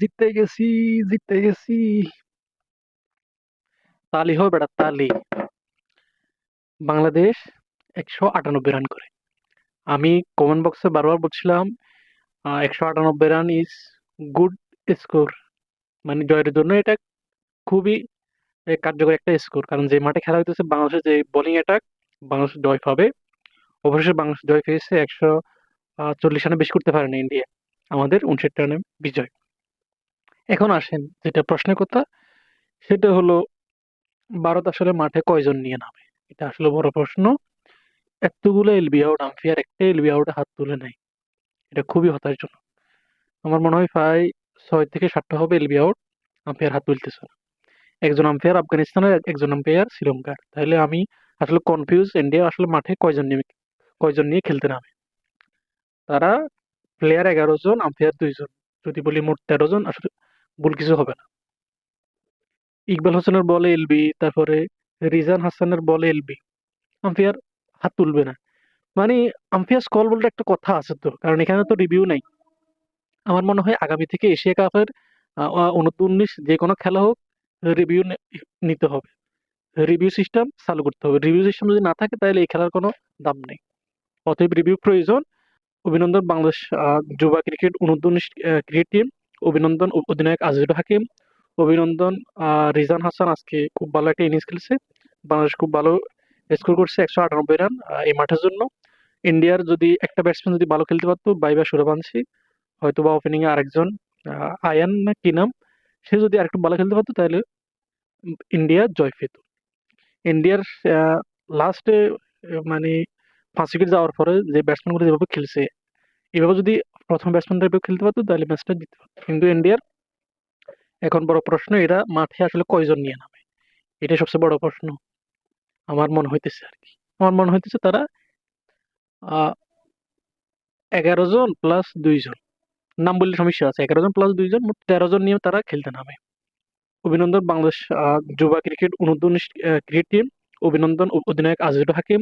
জিততে গেছি জিততে গেছি তালি হবে বেটা তালি বাংলাদেশ একশো আটানব্বই রান করে। আমি কমেন্ট বক্সে বারবার বলছিলাম একশো আটানব্বই রান ইজ গুড স্কোর মানে জয়ের জন্য এটা খুবই কার্যকর একটা স্কোর কারণ যে মাঠে খেলা হইতেছে বাংলাদেশের যে বোলিং অ্যাটাক বাংলাদেশ জয় পাবে। অবশ্যই বাংলাদেশ জয় পেয়েছে একশো চল্লিশ রানে বেশি করতে পারেনি ইন্ডিয়া আমাদের উনষাট রানে বিজয়। এখন আসেন, যেটা প্রশ্নের কথা, সেটা হলো, ভারত আসলে মাঠে কয়জন নিয়ে নামে? এটা আসলে বড় প্রশ্ন। এতগুলো এলবি আউট আম্পায়ার একটা এলবি আউটে হাত তুলে নাই এটা খুবই হতাশজনক। আমার মনে হয় প্রায় ছয় থেকে সাতটা হবে এলবি আউট আম্পায়ার হাত তুলতেছে না। একজন আম্পায়ার আফগানিস্তানের একজন আম্পায়ার শ্রীলঙ্কার তাহলে আমি আসলে কনফিউজ ইন্ডিয়া আসলে মাঠে কয়জন নিয়ে কয়জন নিয়ে খেলতে নামে? তারা প্লেয়ার এগারো জন আম্পায়ার দুইজন। যদি বলি মোট তেরো জন, আসলে ভুল কিছু হবে না। ইকবাল হোসেনের বলে এলবি, তারপরে রিজান হাসানের বলে এলবি। আম্পায়ার হাত তুলবে না। মানে আম্পায়ার কল বলতে একটা কথা আছে তো, কারণ এখানে তো রিভিউ নাই। আমার মনে হয় আগামী থেকে এশিয়া কাপের উনিশ যে কোনো খেলা হোক রিভিউ নিতে হবে। রিভিউ সিস্টেম চালু করতে হবে। রিভিউ সিস্টেম যদি না থাকে, তাহলে এই খেলার কোনো দাম নেই। অতএব রিভিউ প্রয়োজন। অভিনন্দন বাংলাদেশ যুবা ক্রিকেট উনত্রিশ ক্রিকেট টিম অভিনন্দন অধিনায়ক আজিজুল হাকিম, অভিনন্দন রিজান হাসান আজকে খুব ভালো একটা ইনিংস খেলছে। বাংলাদেশ খুব ভালো স্কোর করছে একশো আটানব্বই রান এই মাঠের জন্য। ইন্ডিয়ার যদি একটা ব্যাটসম্যান যদি ভালো খেলতে পারতো বাই বা বাইবা সুরবাংশী হয়তো বা ওপেনিং এ আরেকজন আয়ান না কি নাম, সে যদি আরেকটু ভালো খেলতে পারতো, তাহলে ইন্ডিয়া জয় পেত। ইন্ডিয়ার লাস্টে মানে উইকেট যাওয়ার পরে যে ব্যাটসম্যানগুলো যেভাবে খেলছে, এভাবে যদি প্রথম ব্যাটসম্যানরা এভাবে খেলতে পারতো, তাহলে ম্যাচটা জিততে পারতো। কিন্তু ইন্ডিয়ার এখন বড় প্রশ্ন, এরা মাঠে আসলে কয়জন নিয়ে নামে? এটাই সবচেয়ে বড় প্রশ্ন আমার মনে হইতেছে আর কি। আমার মনে হইতেছে তারা এগারো জন প্লাস দুইজন নাম বললে সমস্যা আছে, এগারো জন প্লাস দুইজন মোট তেরো জন নিয়ে তারা খেলতে নামে। অভিনন্দন বাংলাদেশ যুবা ক্রিকেট উনত্রিশ ক্রিকেট টিম অভিনন্দন অধিনায়ক আজিজুল হাকিম